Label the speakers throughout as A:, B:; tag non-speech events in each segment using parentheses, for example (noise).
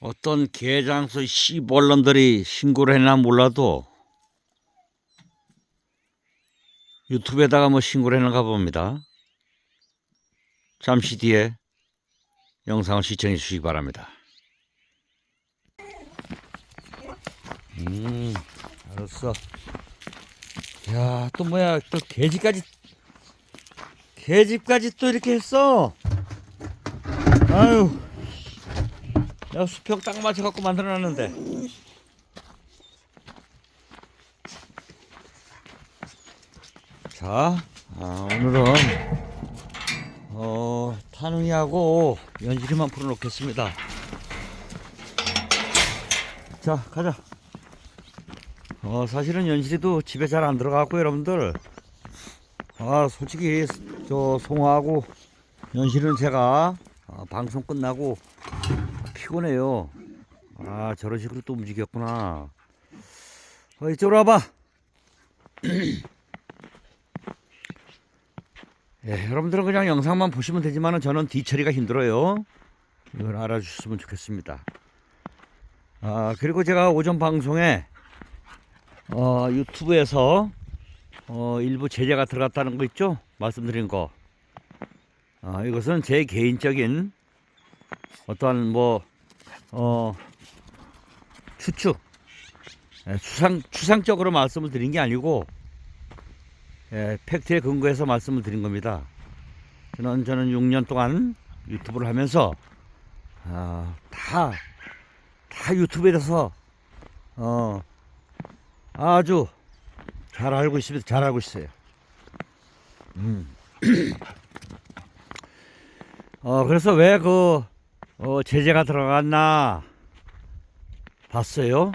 A: 어떤 개장수 씨벌런들이 신고를 했나 몰라도 유튜브에다가 뭐 신고를 했는가 봅니다. 잠시 뒤에 영상을 시청해 주시기 바랍니다. 음, 알았어. 야, 또 뭐야, 또 개집까지, 개집까지 또 이렇게 했어. 아유. 내가 수평 딱 맞춰 갖고 만들어 놨는데. 자, 아, 오늘은 어, 타능이하고 연실이만 풀어 놓겠습니다. 자, 가자. 어, 사실은 연실이도 집에 잘 안 들어가고 여러분들. 아, 솔직히 저 송하고 연실은 제가 아, 방송 끝나고 피곤해요. 아, 저런 식으로 또 움직였구나. 어, 이쪽으로 와봐. (clears throat) 예, 여러분들은 그냥 영상만 보시면 되지만 저는 뒤처리가 힘들어요. 이걸 알아주셨으면 좋겠습니다. 아, 그리고 제가 오전 방송에 어, 유튜브에서 어, 일부 제재가 들어갔다는 거 있죠? 말씀드린 거. 아, 이것은 제 개인적인 어떠한 뭐, 어, 추측, 예, 추상, 추상적으로 말씀을 드린 게 아니고, 예, 팩트에 근거해서 말씀을 드린 겁니다. 저는, 저는 6년 동안 유튜브를 하면서, 아, 다, 다 유튜브에 대해서, 어, 아주 잘 알고 있습니다. 잘 알고 있어요. 음. (clears throat) 어, 그래서 왜 그, 어, 제재가 들어갔나 봤어요.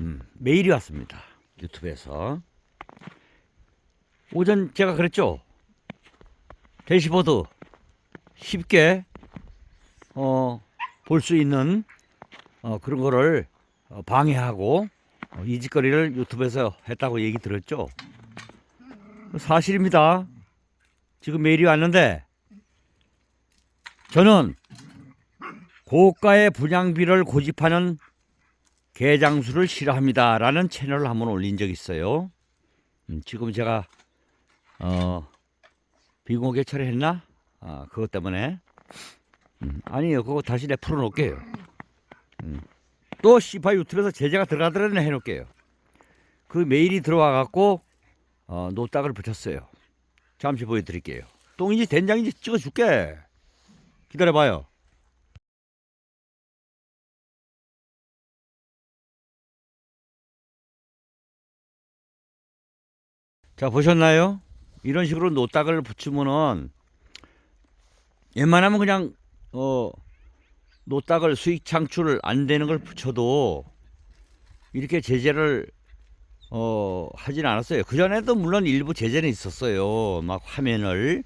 A: 음, 메일이 왔습니다. 유튜브에서. 오전 제가 그랬죠. 대시보드 쉽게, 어, 볼 수 있는, 어, 그런 거를 어, 방해하고, 어, 이 짓거리를 유튜브에서 했다고 얘기 들었죠. 사실입니다. 지금 메일이 왔는데, 저는 고가의 분양비를 고집하는 개장수를 싫어합니다 라는 채널을 한번 올린 적이 있어요. 음, 지금 제가 어, 비공개 처리했나? 아, 그것 때문에 음, 아니요, 그거 다시 내 풀어놓을게요. 음, 또 씨파 유튜브에서 제재가 들어가더라는 해놓을게요. 그 메일이 들어와 갖고 어, 노딱을 붙였어요. 잠시 보여드릴게요. 똥인지 된장인지 찍어줄게. 기다려봐요. 자, 보셨나요? 이런 식으로 노딱을 붙이면은 웬만하면 그냥, 어, 노딱을 수익 창출 안 되는 걸 붙여도 이렇게 제재를 어, 하진 않았어요. 그 전에도 물론 일부 제재는 있었어요. 막 화면을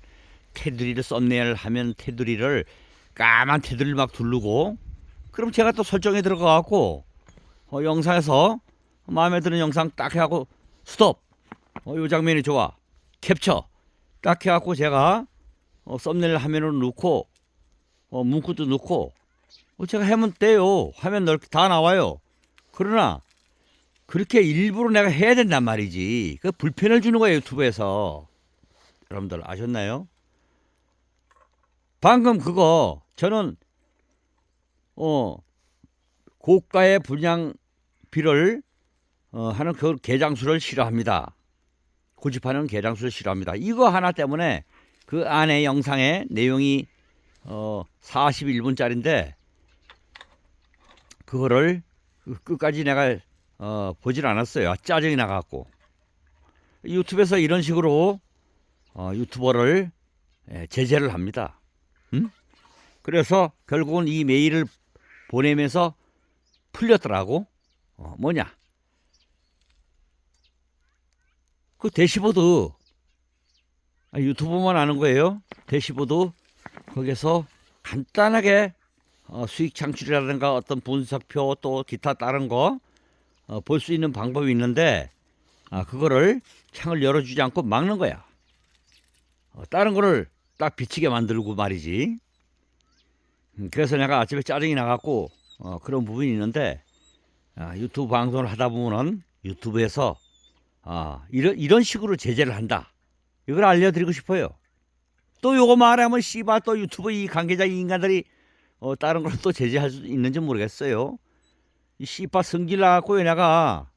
A: 테두리를 썸네일 하면 테두리를 까만 테두리를 막 두르고 그럼 제가 또 설정에 들어가 갖고 어, 영상에서 마음에 드는 영상 딱 해갖고 스톱 어, 요 장면이 좋아. 캡처. 딱 해갖고 제가 어, 썸네일 화면으로 넣고 어, 문구도 넣고 어, 제가 하면 돼요. 화면 넓게 다 나와요. 그러나 그렇게 일부러 내가 해야 된단 말이지. 그 불편을 주는 거예요 유튜브에서. 여러분들 아셨나요? 방금 그거 저는 어 고가의 분양비를 어, 하는 그 개장수를 싫어합니다. 고집하는 개장수를 싫어합니다. 이거 하나 때문에 그 안에 영상에 내용이 어 41분짜리인데 그거를 그 끝까지 내가 어 보질 않았어요. 짜증이 나갖고 유튜브에서 이런 식으로 어, 유튜버를 예, 제재를 합니다. 음? 그래서 결국은 이 메일을 보내면서 풀렸더라고. 어, 뭐냐? 그 대시보드 아, 유튜브만 아는 거예요. 대시보드 거기서 간단하게 어, 수익 창출이라든가 어떤 분석표 또 기타 다른 거 볼수 있는 방법이 있는데 아, 그거를 창을 열어주지 않고 막는 거야. 어, 다른 거를 딱 비치게 만들고 말이지. 음, 그래서 내가 아침에 짜증이 나갖고 어, 그런 부분이 있는데 아, 유튜브 방송을 하다 보면은 유튜브에서 아, 이런 이런 식으로 제재를 한다. 이걸 알려드리고 싶어요. 또 요거 말하면 씨발 또 유튜브 이 관계자 이 인간들이 어, 다른 걸 또 제재할 수 있는지 모르겠어요. 이 씨발 성질 나갖고 내가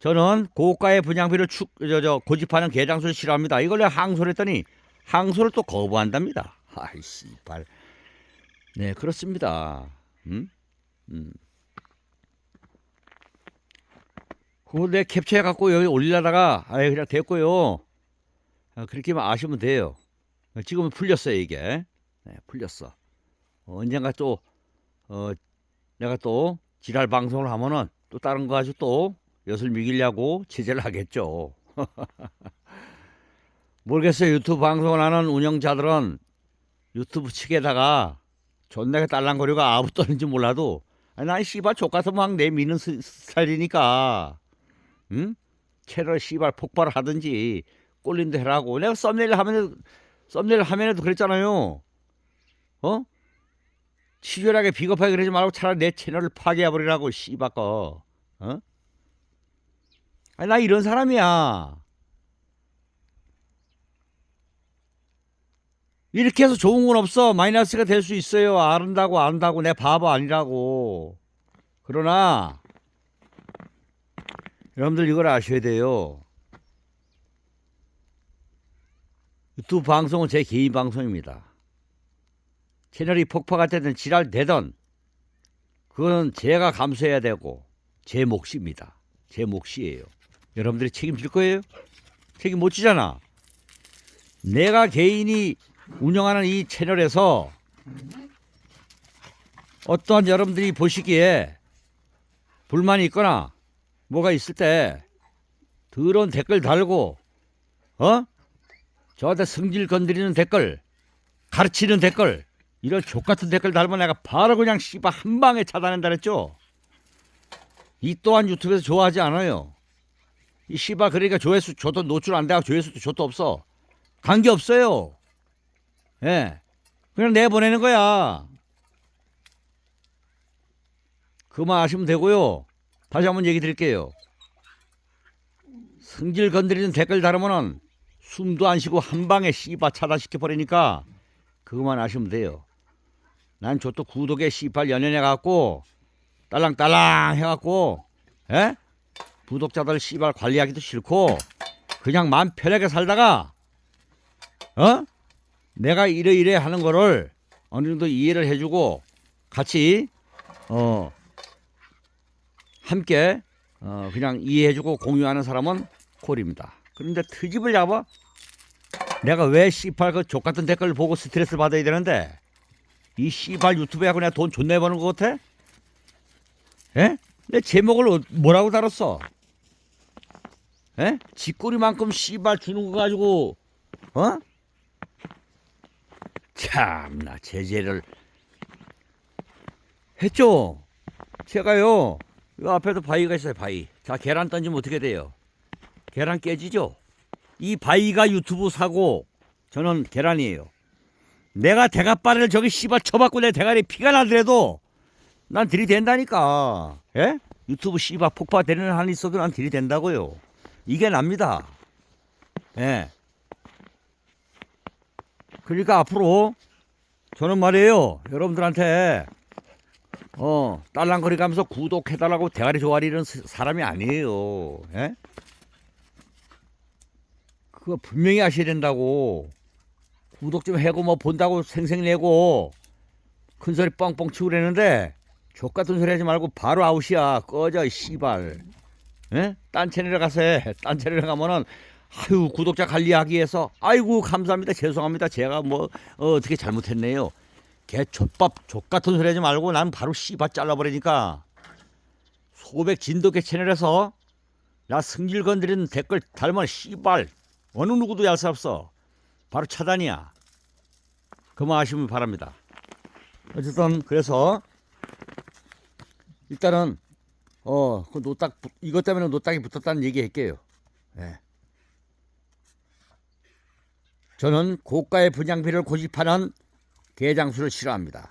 A: 저는 고가의 분양비를 축, 저, 저, 고집하는 개장수를 싫어합니다. 이걸 내가 항소를 했더니 항소를 또 거부한답니다. 아이 씨발. 네 그렇습니다. 음? 음. 그거 내 캡처해 갖고 여기 올리려다가 아예 그냥 됐고요. 아, 그렇게만 아시면 돼요. 지금은 풀렸어요 이게. 네, 풀렸어. 어, 언젠가 또 어, 내가 또 지랄 방송을 하면은 또 다른 거 가지고 또 엿을 미기려고 제재를 하겠죠. (laughs) 모르겠어요. 유튜브 방송을 하는 운영자들은 유튜브 측에다가 존나게 딸랑거리가 아무 떠는지 몰라도 난 씨발 족가서 막 내미는 스- 스타일이니까 응? 채널 씨발 폭발을 하든지 꼴린 데 해라고 내가 썸네일 하면 썸네일 화면에도 그랬잖아요 어? 치졸하게 비겁하게 그러지 말고 차라리 내 채널을 파괴해버리라고 거 어? 아니 나 이런 사람이야 이렇게 해서 좋은 건 없어. 마이너스가 될 수 있어요. 안다고 안다고 내 바보 아니라고. 그러나 여러분들 이걸 아셔야 돼요. 유튜브 방송은 제 개인 방송입니다. 채널이 폭파가 되든 지랄 되든 그건 제가 감수해야 되고 제 몫입니다. 제 몫이에요. 여러분들이 책임질 거예요? 책임 못 지잖아. 내가 개인이 운영하는 이 채널에서 어떠한 여러분들이 보시기에 불만이 있거나 뭐가 있을 때 더러운 댓글 달고 어? 저한테 성질 건드리는 댓글 가르치는 댓글 이런 족같은 댓글 달면 내가 바로 그냥 씨발 한 방에 차단한다 그랬죠 이 또한 유튜브에서 좋아하지 않아요 이 씨발 그러니까 조회수 줘도 노출 안 돼가 조회수도 줘도 없어 관계 없어요 예. 그냥 내보내는 거야. 그만 아시면 되고요. 다시 한번 얘기 드릴게요. 성질 건드리는 댓글 달으면은 숨도 안 쉬고 한 방에 씨바 차단시켜 버리니까 그것만 아시면 돼요. 난저또 구독에 씨발 연연해 갖고 딸랑딸랑 해 갖고 예? 구독자들 씨발 관리하기도 싫고 그냥 마음 편하게 살다가 어? 내가 이래 이래 하는 거를 어느 정도 이해를 해주고 같이 어 함께 어 그냥 이해해주고 공유하는 사람은 콜입니다. 그런데 트집을 잡아 내가 왜 씨발 그 족같은 댓글을 보고 스트레스를 받아야 되는데 이 씨발 유튜브에 내가 돈 존나 버는 것 같아? 예? 내 제목을 어- 뭐라고 달았어? 예? 쥐꼬리만큼 씨발 주는 거 가지고 어? 참나 제재를 했죠. 제가요 이 앞에도 바위가 있어요 바위. 자 계란 던지면 어떻게 돼요? 계란 깨지죠. 이 바위가 유튜브 사고 저는 계란이에요. 내가 대가빠를 저기 씨발 쳐받고 내 대가리 피가 나더라도 난 들이댄다니까. 예? 유튜브 씨발 폭파되는 한이 있어도 난 들이댄다고요. 이게 납니다. 예. 그러니까 앞으로 저는 말이에요 여러분들한테 어 딸랑거리 가면서 구독해달라고 대가리 조아리는 스- 사람이 아니에요. 예? 그거 분명히 아셔야 된다고. 구독 좀 해고 뭐 본다고 생색내고 큰 소리 뻥뻥 치고 그랬는데 족 같은 소리 하지 말고 바로 아웃이야. 꺼져 이 씨발. 예? 딴 채널에 가서 해 딴 채널에 가면은 아유 구독자 관리하기 위해서 아이고 감사합니다. 죄송합니다. 제가 뭐 어, 떻게 잘못했네요 개 족밥 족같은 소리 하지 말고 난 바로 씨발 잘라버리니까. 소백 진돗개 채널에서 나 승질 건드리는 댓글 달면 씨발. 어느 누구도 얄수 없어. 바로 차단이야. 그만 아시면 바랍니다. 어쨌든 그래서 일단은 어 그 노딱 붙- 이것 때문에 노딱이 붙었다는 얘기 할게요. 예. 저는 고가의 분양비를 고집하는 개장수를 싫어합니다.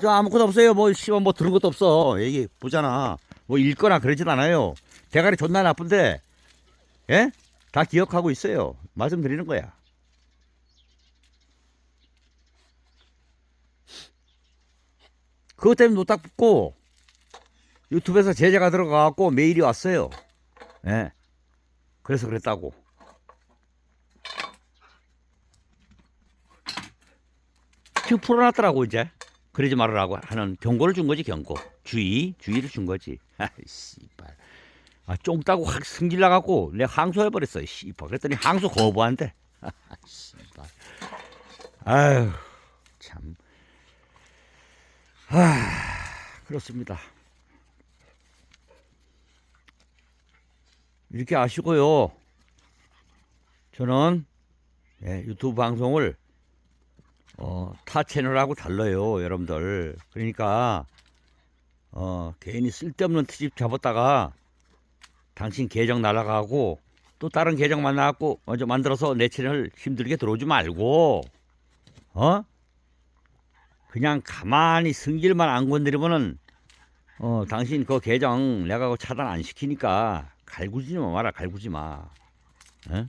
A: 저 아무것도 없어요. 뭐 씨발 뭐 들은 것도 없어. 얘기 보잖아. 뭐 읽거나 그러진 않아요. 대가리 존나 나쁜데, 예? 다 기억하고 있어요. 말씀드리는 거야. 그것 때문에 노딱 붙고 유튜브에서 제재가 들어가갖고 메일이 왔어요. 예. 그래서 그랬다고. 지금 풀어놨더라고 이제. 그러지 말으라고 하는 경고를 준 거지 경고. 주의, 주의를 준 거지. (laughs) 아 씨발. 아 쫑따고 확 승질 나 갖고 내가 항소해 버렸어. 씨발. 그랬더니 항소 거부한대. (laughs) 아 씨발. 아유 참. 아 그렇습니다. 이렇게 아시고요. 저는 예, 유튜브 방송을 어, 타 채널하고 달라요, 여러분들. 그러니까 어, 괜히 쓸데없는 트집 잡았다가 당신 계정 날아가고 또 다른 계정 만나갖고 먼저 만들어서 내 채널 힘들게 들어오지 말고 어? 그냥 가만히 승질만 안 건드리면은 어, 당신 그 계정 내가 차단 안 시키니까 갈구지 마 마라 갈구지 마. 어?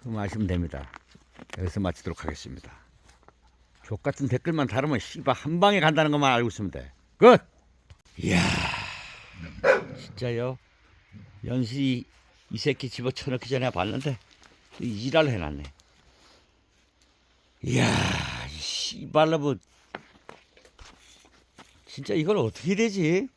A: 그럼 아시면 됩니다. 여기서 마치도록 하겠습니다. 족 같은 댓글만 다르면 씨발 한 방에 간다는 것만 알고 있으면 돼. 끝. 이야, 진짜요. 연시 이 새끼 집어 쳐넣기 전에 봤는데 일할 해놨네. 이야, 이 씨발로 뭐 진짜 이걸 어떻게 되지?